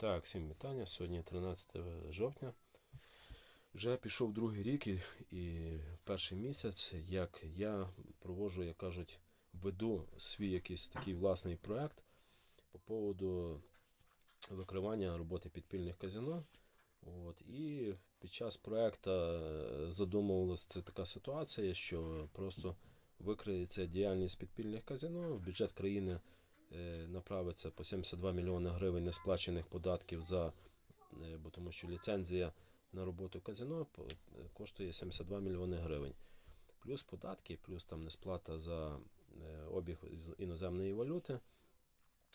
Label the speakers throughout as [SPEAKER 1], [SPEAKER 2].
[SPEAKER 1] Так, всім вітання. Сьогодні 13 жовтня. Вже пішов другий рік і, і перший місяць, як я проводжу, як кажуть, веду свій якийсь такий власний проект по поводу викривання роботи підпільних казино. От, і під час проекту задумувалася така ситуація, що просто викриється діяльність підпільних казино, бюджет країни е, направиться по 72 мільйони гривень несплачених податків за, е, бо тому що ліцензія на роботу казино е, коштує 72 мільйони гривень. Плюс податки, плюс там несплата за е, обіг іноземної валюти.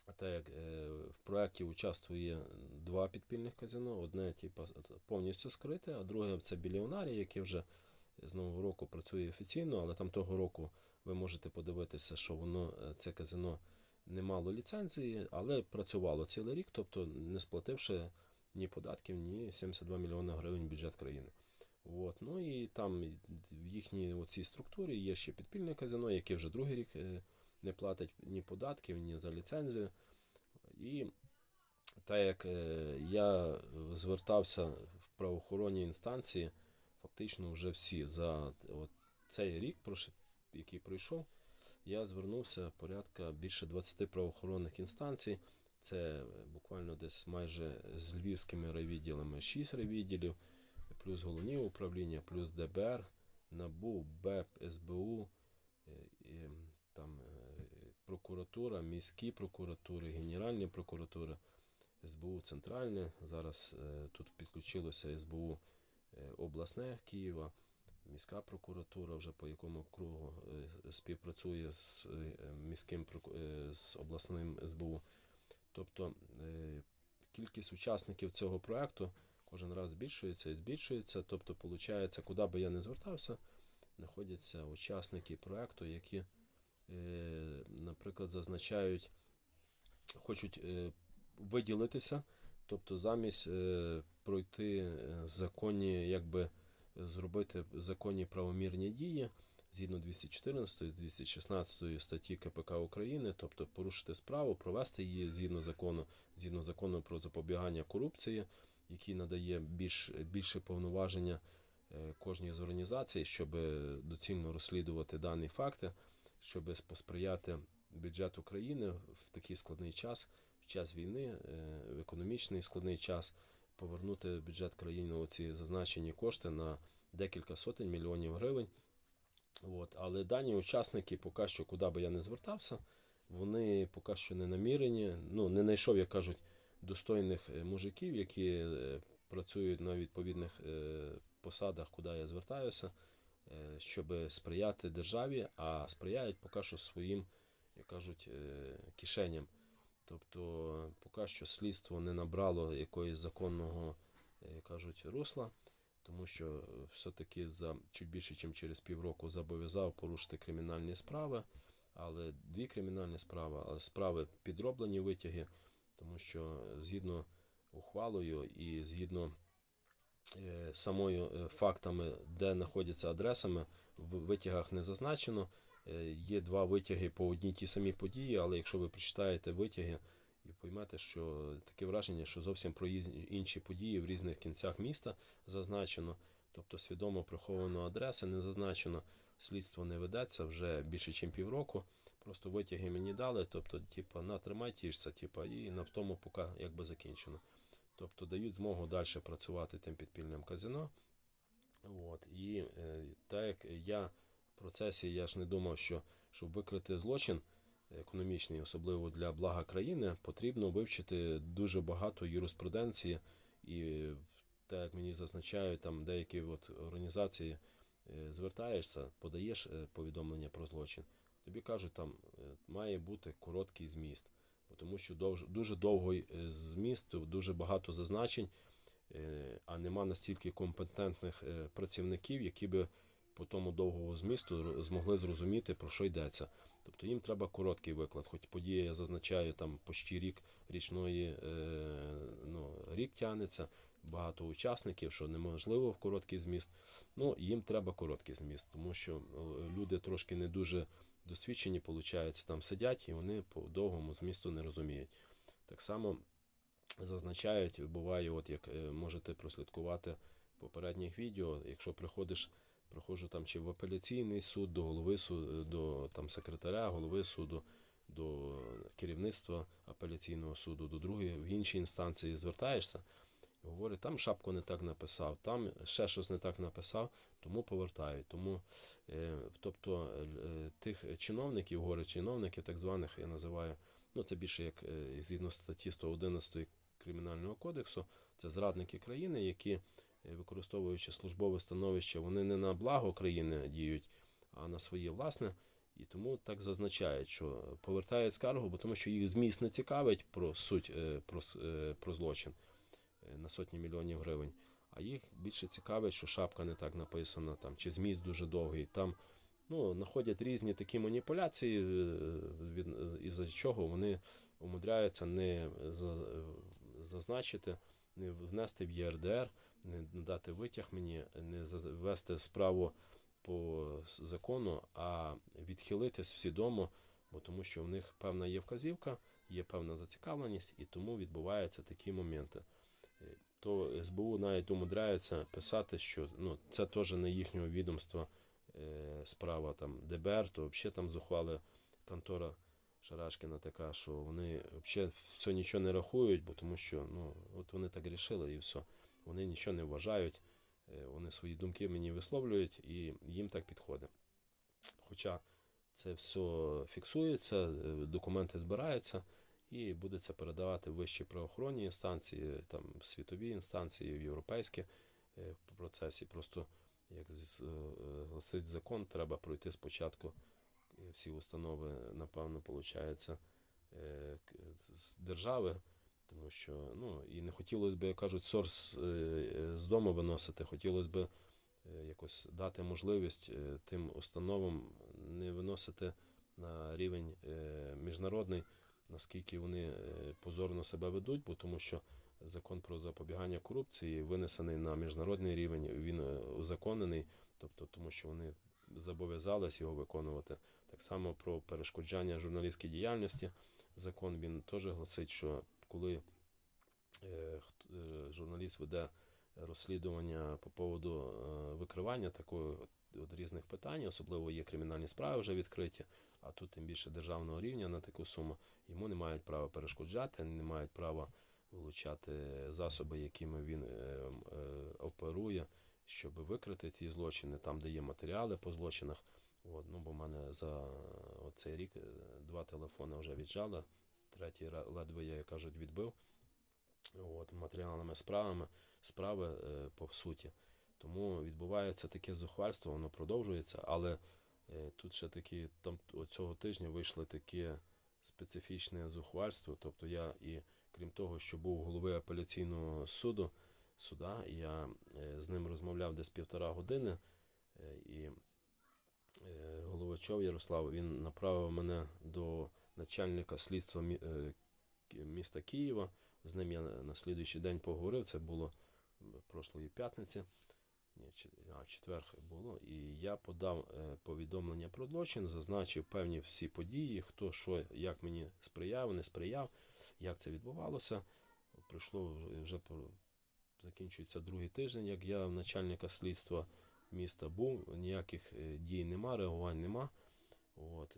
[SPEAKER 1] А так як е, в проєкті участвує два підпільних казино, одне типу, повністю скрите, а друге це біліонарі, яке вже з нового року працює офіційно, але там того року ви можете подивитися, що воно е, це казино не мало ліцензії, але працювало цілий рік, тобто не сплативши ні податків, ні 72 мільйони гривень бюджет країни. От. Ну і там в їхній оцій структурі є ще підпільне казино, яке вже другий рік е, не платить ні податків, ні за ліцензію. І так як е, я звертався в правоохоронні інстанції, фактично вже всі за от цей рік, який пройшов, я звернувся порядка більше 20 правоохоронних інстанцій. Це буквально десь майже з львівськими райвідділами 6 райвідділів, плюс головні управління, плюс ДБР, НАБУ, БЕП, СБУ, е, і, там е, прокуратура, міські прокуратури, Генеральні прокуратури, СБУ Центральне. Зараз е, тут підключилося СБУ е, обласне Києва, міська прокуратура, вже по якому кругу е, співпрацює з е, міським е, з обласним СБУ. Тобто кількість учасників цього проекту кожен раз збільшується і збільшується. Тобто, виходить, куди би я не звертався, знаходяться учасники проекту, які, наприклад, зазначають, хочуть виділитися, тобто замість пройти законні, якби зробити законні правомірні дії. Згідно 214 216 статті КПК України, тобто порушити справу, провести її згідно закону, згідно закону про запобігання корупції, який надає більш, більше повноваження е, кожній з організацій, щоб доцільно розслідувати дані факти, щоб посприяти бюджету країни в такий складний час, в час війни, е, в економічний складний час, повернути в бюджет країни оці зазначені кошти на декілька сотень мільйонів гривень. От. Але дані учасники, поки що, куди би я не звертався, вони поки що не намірені. Ну, не знайшов, як кажуть, достойних е, мужиків, які е, працюють на відповідних е, посадах, куди я звертаюся, щоб сприяти державі, а сприяють поки що своїм, як кажуть, кишеням. Тобто, поки що слідство не набрало якоїсь законного, е, кажуть, русла тому що е, все-таки за чуть більше, ніж через півроку зобов'язав порушити кримінальні справи, але дві кримінальні справи, але справи підроблені витяги, тому що згідно ухвалою і згідно е, самою е, фактами, де знаходяться адресами, в витягах не зазначено. Е, Є два витяги по одній тій самій події, але якщо ви прочитаєте витяги і поймете, що таке враження, що зовсім про інші події в різних кінцях міста зазначено, тобто свідомо приховано адреси, не зазначено, слідство не ведеться вже більше, ніж півроку. Просто витяги мені дали, тобто, типа, на тримай тішся, і на тому поки якби закінчено. Тобто дають змогу далі працювати тим підпільним казино. От. І е, так як я процесі, я ж не думав, що щоб викрити злочин економічний, особливо для блага країни, потрібно вивчити дуже багато юриспруденції. І так як мені зазначають, там деякі от організації е, звертаєшся, подаєш е, повідомлення про злочин. Тобі кажуть, там е, має бути короткий зміст, тому що довж- дуже довгий зміст, дуже багато зазначень, а нема настільки компетентних працівників, які би по тому довгому змісту змогли зрозуміти, про що йдеться. Тобто їм треба короткий виклад. Хоч подія, я зазначаю, там почти рік річної е, ну, рік тягнеться, багато учасників, що неможливо в короткий зміст. Ну, їм треба короткий зміст, тому що е, люди трошки не дуже досвідчені, виходить, там сидять і вони по довгому змісту не розуміють. Так само зазначають, буває, от як е, можете прослідкувати в попередніх відео, якщо приходиш, приходжу там чи в апеляційний суд, до голови суду, до там секретаря, голови суду, до керівництва апеляційного суду, до другої, в іншій інстанції звертаєшся, говорить, там шапку не так написав, там ще щось не так написав, тому повертають. Тому, е, тобто, е, тих чиновників, горе чиновників, так званих, я називаю, ну це більше як е, згідно статті 111 Кримінального кодексу, це зрадники країни, які, використовуючи службове становище, вони не на благо країни діють, а на своє власне. І тому так зазначають, що повертають скаргу, бо тому що їх зміст не цікавить про суть е, про, е, про злочин е, на сотні мільйонів гривень. А їх більше цікавить, що шапка не так написана, там, чи зміст дуже довгий. Там ну, знаходять різні такі маніпуляції, е, від, е, із-за чого вони умудряються не е, зазначити, не внести в ЄРДР, не дати витяг мені, не ввести справу по закону, а відхилитись свідомо, бо тому що в них певна є вказівка, є певна зацікавленість, і тому відбуваються такі моменти. Е, То СБУ навіть умудряється писати, що ну, це теж не їхнього відомства е, справа там ДБР, то взагалі там зухвали контора Шарашкіна така, що вони взагалі все нічого не рахують, бо тому що ну, от вони так рішили і все. Вони нічого не вважають, е, вони свої думки мені висловлюють і їм так підходить. Хоча це все фіксується, е, документи збираються і буде це передавати вищі правоохоронні інстанції, там світові інстанції, в європейські е, в процесі. Просто як гласить закон, треба пройти спочатку всі установи, напевно, виходить, з держави. Тому що ну і не хотілося б, як кажуть, сорс е, е, з дому виносити. Хотілося б е, якось дати можливість тим установам не виносити на рівень міжнародний, наскільки вони позорно себе ведуть, бо тому що закон про запобігання корупції винесений на міжнародний рівень, він узаконений, тобто тому що вони зобов'язались його виконувати. Так само про перешкоджання журналістській діяльності. Закон він теж гласить, що коли е, е, журналіст веде розслідування по поводу е, викривання такої от, різних питань, особливо є кримінальні справи вже відкриті, а тут тим більше державного рівня на таку суму, йому не мають права перешкоджати, не мають права вилучати засоби, якими він оперує, щоб викрити ті злочини, там, де є матеріали по злочинах. От, ну, бо в мене за цей рік два телефони вже віджали, третій ледве я, як кажуть, відбив. От, матеріалами справами, справи е, по суті. Тому відбувається таке зухвальство, воно продовжується, але е, тут ще такі, там цього тижня вийшло таке специфічне зухвальство. Тобто я і крім того, що був голови апеляційного суду, суда, я е, з ним розмовляв десь півтора години, е, і е, Головачов Ярослав він направив мене до начальника слідства е, міста Києва. З ним я на слідуючий день поговорив. Це було прошлої п'ятниці. А, четвер було. І я подав е, повідомлення про злочин, зазначив певні всі події, хто що, як мені сприяв, не сприяв, як це відбувалося. Пройшло вже- закінчується другий тиждень, як я начальника слідства міста був. Ніяких е, дій нема, реагувань нема. От,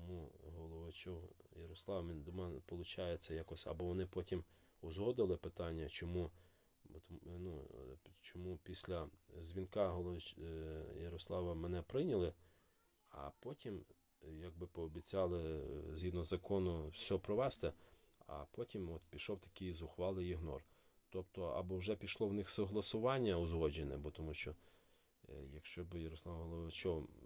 [SPEAKER 1] тому головачов Ярослав він до мене виходить якось, або вони потім узгодили питання, чому, ну, чому після дзвінка головач, е, Ярослава мене прийняли, а потім якби пообіцяли е, згідно закону все провести, а потім от пішов такий зухвалий ігнор. Тобто, або вже пішло в них согласування узгоджене, бо тому що е, якщо б Ярослав Головачов е,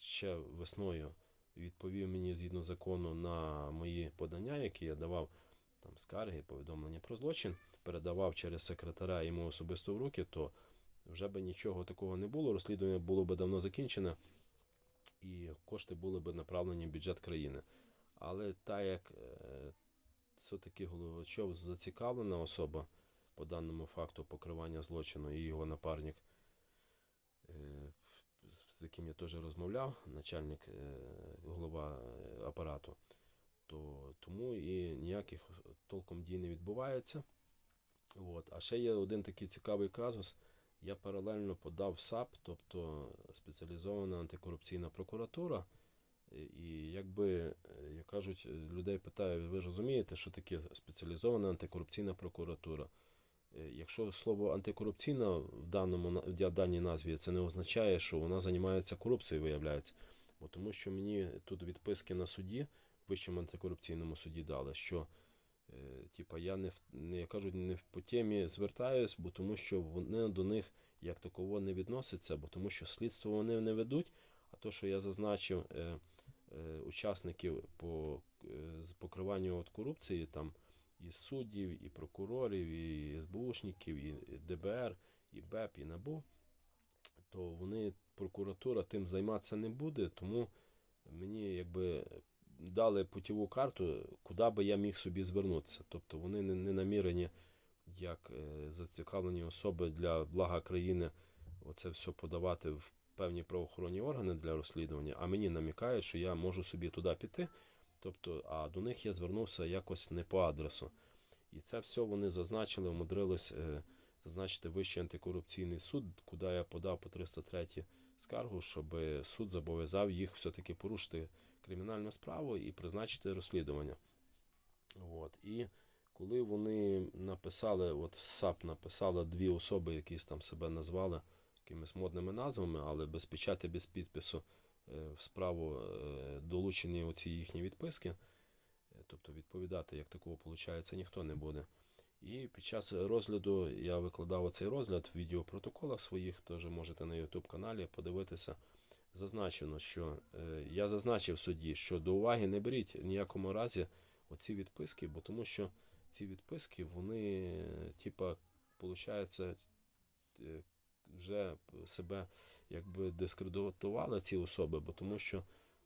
[SPEAKER 1] ще весною відповів мені згідно закону на мої подання, які я давав там скарги, повідомлення про злочин, передавав через секретаря йому особисто в руки, то вже би нічого такого не було. Розслідування було б давно закінчене, і кошти були б направлені в бюджет країни. Але так як е, все-таки Головачов зацікавлена особа по даному факту покривання злочину і його напарник, е, з яким я теж розмовляв, начальник е, голова е, апарату, то тому і ніяких толком дій не відбувається. От. А ще є один такий цікавий казус. Я паралельно подав САП, тобто спеціалізована антикорупційна прокуратура. І- якби, е, як кажуть, людей питаю, ви ж розумієте, що таке спеціалізована антикорупційна прокуратура? Е, Якщо слово антикорупційна в даному в даній назві, це не означає, що вона займається корупцією, виявляється. Бо тому що мені тут відписки на суді, в Вищому антикорупційному суді дали, що е, типа я не, в- не я кажу, не по темі звертаюсь, бо тому що вони до них як таково не відносяться, бо тому що слідство вони не ведуть. А то, що я зазначив е, е, учасників по е, покриванню от корупції, там і суддів, і прокурорів, і СБУшників, і ДБР, і БЕП, і НАБУ, то вони, прокуратура тим займатися не буде, тому мені якби дали путіву карту, куди би я міг собі звернутися. Тобто вони не, не намірені як е, зацікавлені особи для блага країни оце все подавати в певні правоохоронні органи для розслідування, а мені намікають, що я можу собі туди піти. Тобто, а до них я звернувся якось не по адресу. І це все вони зазначили, умудрились е, зазначити Вищий антикорупційний суд, куди я подав по 303 скаргу, щоб суд зобов'язав їх все-таки порушити кримінальну справу і призначити розслідування. От. І коли вони написали, от САП написала дві особи, якісь там себе назвали якимись модними назвами, але без печаті, без підпису в справу е, долучені оці їхні відписки. Е, Тобто відповідати як такого виходить ніхто не буде. І під час розгляду я викладав цей розгляд в відеопротоколах своїх, теж можете на YouTube каналі подивитися. Зазначено, що е, я зазначив судді, що до уваги не беріть в ніякому разі оці відписки, бо тому що ці відписки, вони, е, типа, виходить, вже себе якби дискредитували ці особи, бо тому що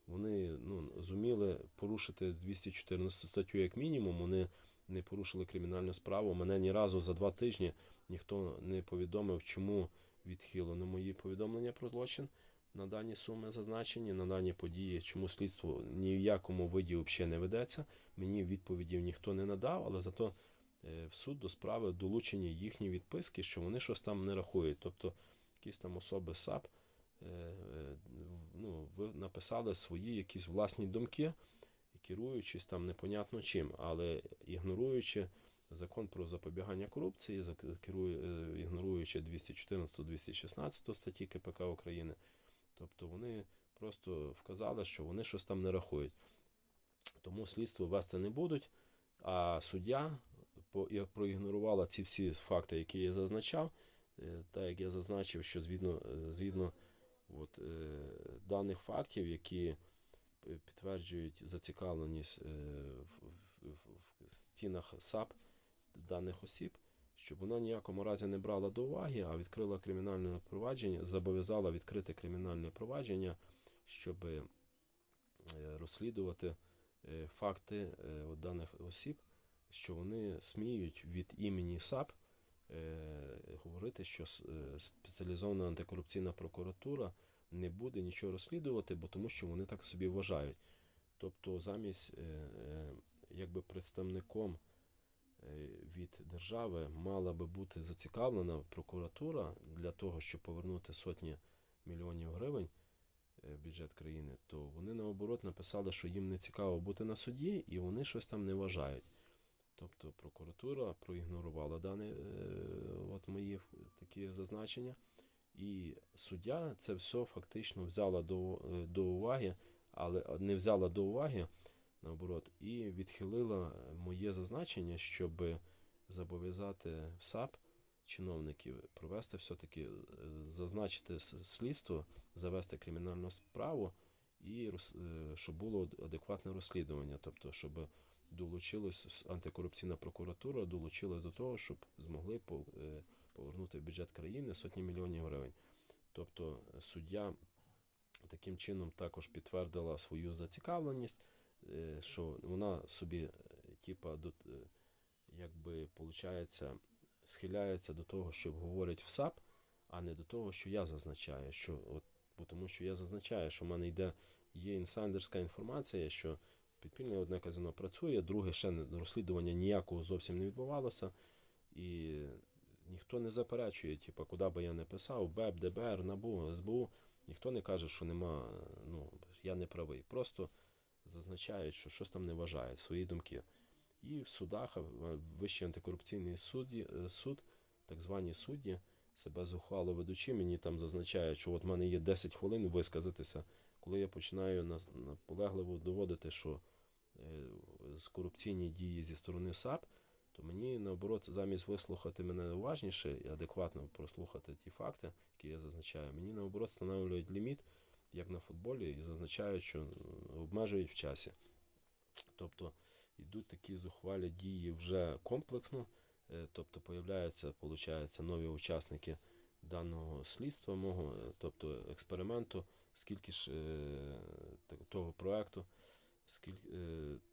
[SPEAKER 1] вони ну, зуміли порушити 214 статтю як мінімум, вони не порушили кримінальну справу. Мене ні разу за два тижні ніхто не повідомив, чому відхилено мої повідомлення про злочин на дані суми зазначені, на дані події, чому слідство ні в якому виді взагалі не ведеться. Мені відповідів ніхто не надав, але зато в суд до справи долучені їхні відписки, що вони щось там не рахують. Тобто якісь там особи САП е, е, ну, написали свої якісь власні думки, керуючись там непонятно чим, але ігноруючи закон про запобігання корупції, е, ігноруючи 214-216 статті КПК України. Тобто вони просто вказали, що вони щось там не рахують. Тому слідство вести не будуть. А суддя проігнорувала ці всі факти, які я зазначав, е, так як я зазначив, що згідно, е, згідно от, е, даних фактів, які підтверджують зацікавленість в, стінах САП даних осіб, щоб вона ніякому разі не брала до уваги, а відкрила кримінальне провадження, зобов'язала відкрити кримінальне провадження, щоб розслідувати факти от даних осіб, що вони сміють від імені САП е, говорити, що е, спеціалізована антикорупційна прокуратура не буде нічого розслідувати, бо тому що вони так собі вважають. Тобто, замість е, якби представником від держави мала би бути зацікавлена прокуратура для того, щоб повернути сотні мільйонів гривень бюджет країни, то вони наоборот написали, що їм не цікаво бути на суді, і вони щось там не вважають. Тобто прокуратура проігнорувала дані е, от мої такі зазначення, і суддя це все фактично взяла до, е, до уваги, але не взяла до уваги наоборот, і відхилила моє зазначення, щоб зобов'язати САП чиновників провести все-таки е, зазначити слідство, завести кримінальну справу і щоб було адекватне розслідування, тобто щоб долучилась антикорупційна прокуратура, долучилась до того, щоб змогли е, повернути в бюджет країни сотні мільйонів гривень. Тобто е, суддя таким чином також підтвердила свою зацікавленість, е, що вона собі, типа, якби, получається, схиляється до того, що говорить в САП, а не до того, що я зазначаю. Що, от, тому що я зазначаю, що в мене йде є інсайдерська інформація, що підпільне одне казино працює, друге ще розслідування ніякого зовсім не відбувалося. І ніхто не заперечує, типу, куди би я не писав, БЕП, ДБР, НАБУ, СБУ, ніхто не каже, що нема, ну, я не правий. Просто зазначають, що щось там не вважають, свої думки. І в судах, Вищий антикорупційний суді, е, суд, так звані судді, себе зухвало ведучи, мені там зазначають, що от в мене є 10 хвилин висказатися, коли я починаю наполегливо доводити, що з корупційні дії зі сторони САП, то мені наоборот, замість вислухати мене уважніше і адекватно прослухати ті факти, які я зазначаю, мені наоборот встановлюють ліміт, як на футболі, і зазначають, що обмежують в часі. Тобто йдуть такі зухвалі дії вже комплексно, е, тобто появляються, получається, нові учасники даного слідства, мого, е, тобто експерименту, скільки ж е, того проекту, е,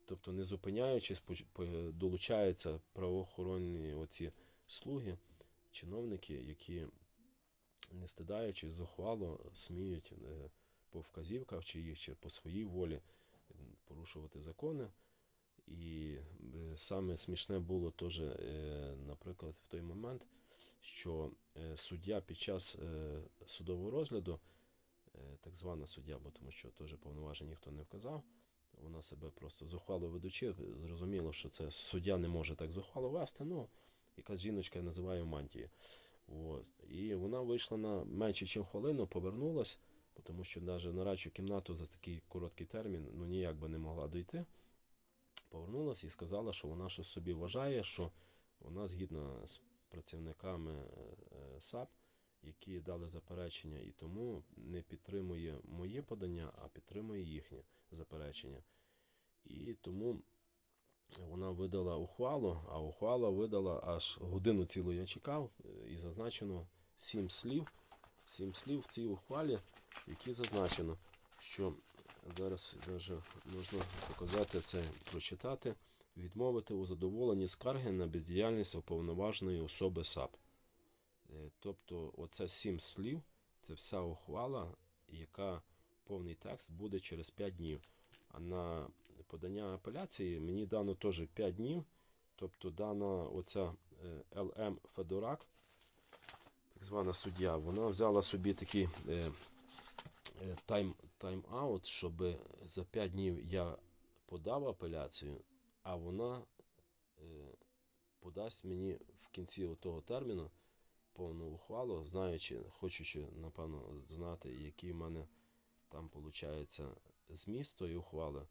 [SPEAKER 1] тобто не зупиняючись, долучаються правоохоронні оці слуги, чиновники, які не стидаючись зухвало, сміють е, по вказівках чи, їх чи по своїй волі порушувати закони. І е, саме смішне було теж, е, наприклад, в той момент, що е, суддя під час е, судового розгляду, е, так звана суддя, бо тому що теж повноважень ніхто не вказав, вона себе просто зухвало ведучи, зрозуміло, що це суддя не може так зухвало вести, ну, якась жіночка я називаю мантії. От. І вона вийшла на менше, ніж хвилину, повернулась, бо тому що навіть на радчу кімнату за такий короткий термін ну, ніяк би не могла дойти. Повернулась і сказала, що вона щось собі вважає, що вона згідна з працівниками е, е, САП, які дали заперечення, і тому не підтримує моє подання, а підтримує їхнє заперечення. І тому вона видала ухвалу, а ухвала видала аж годину цілу я чекав, е, і зазначено сім слів. Сім слів в цій ухвалі, які зазначено, що зараз даже можна показати це, прочитати, відмовити у задоволенні скарги на бездіяльність уповноваженої особи САП. Е, Тобто, оце сім слів, це вся ухвала, яка повний текст буде через 5 днів. А на подання апеляції мені дано теж 5 днів. Тобто дана оця е, ЛМ Федорак, так звана суддя, вона взяла собі такий е, е, тайм, тайм-аут, щоб за 5 днів я подав апеляцію, а вона подасть мені в кінці того терміну повну ухвалу, знаючи, хочучи, напевно, знати, який в мене там виходить зміст тої ухвали,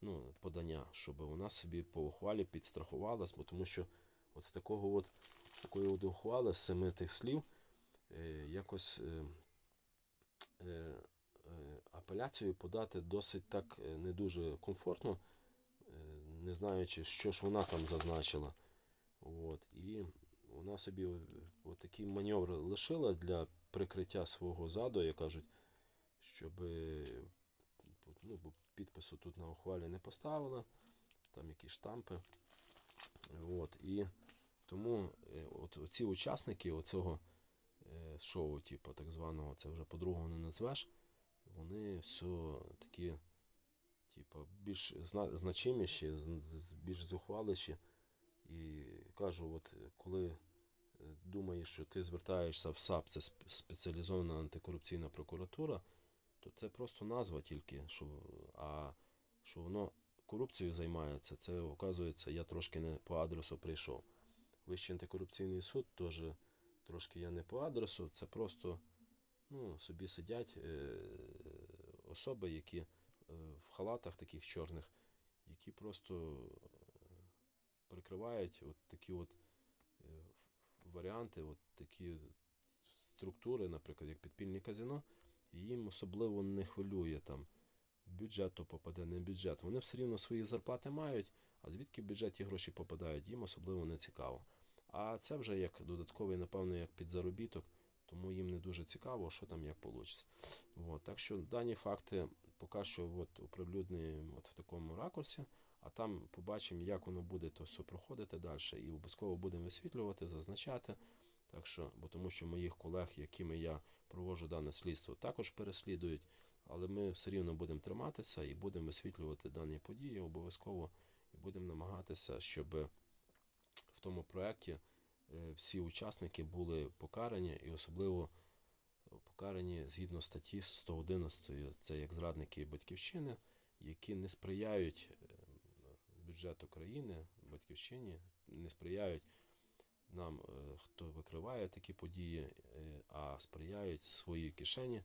[SPEAKER 1] ну, подання, щоб вона собі по ухвалі підстрахувалась, бо тому що от з такого от, такої от ухвали, з семи тих слів, е, якось е, е, е, апеляцію подати досить так е, не дуже комфортно, е, не знаючи, що ж вона там зазначила. От, і вона собі от такий маневр лишила для прикриття свого заду, як кажуть, щоб е, ну, підпису тут на ухвалі не поставила, там якісь штампи. От, і тому е, от ці учасники оцього е, шоу, типу, так званого, це вже по-другому не назвеш, вони все такі, типу, більш значиміші, більш зухваліші. І кажу, от коли думаєш, що ти звертаєшся в САП, це спеціалізована антикорупційна прокуратура, то це просто назва тільки, що, а що воно корупцією займається, це оказується, я трошки не по адресу прийшов. Вищий антикорупційний суд теж трошки я не по адресу, це просто ну, собі сидять е, особи, які е, в халатах таких чорних, які просто прикривають от такі от е, варіанти, от такі структури, наприклад, як підпільне казино, їм особливо не хвилює там бюджет то попаде, не бюджет. Вони все рівно свої зарплати мають, а звідки в бюджет ті гроші попадають, їм особливо не цікаво. А це вже як додатковий, напевно, як підзаробіток, тому їм не дуже цікаво, що там як вийде. От, так що дані факти поки що от, оприлюднюємо от в такому ракурсі, а там побачимо, як воно буде то все проходити далі. І обов'язково будемо висвітлювати, зазначати. Так що, бо тому що моїх колег, якими я проводжу дане слідство, також переслідують. але ми все рівно будемо триматися і будемо висвітлювати дані події обов'язково і будемо намагатися, щоб в тому проєкті е, всі учасники були покарані і особливо покарані згідно статті 111, це як зрадники батьківщини, які не сприяють е, бюджету країни, батьківщині, не сприяють нам, е, хто викриває такі події, е, а сприяють своїй кишені.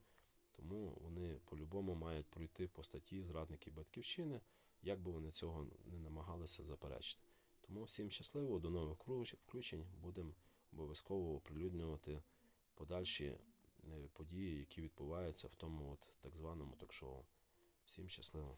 [SPEAKER 1] Тому вони по-любому мають пройти по статті зрадники батьківщини, як би вони цього не намагалися заперечити. Тому всім щасливо, до нових включень. Будемо обов'язково оприлюднювати подальші е, події, які відбуваються в тому от так званому ток-шоу. Всім щасливо!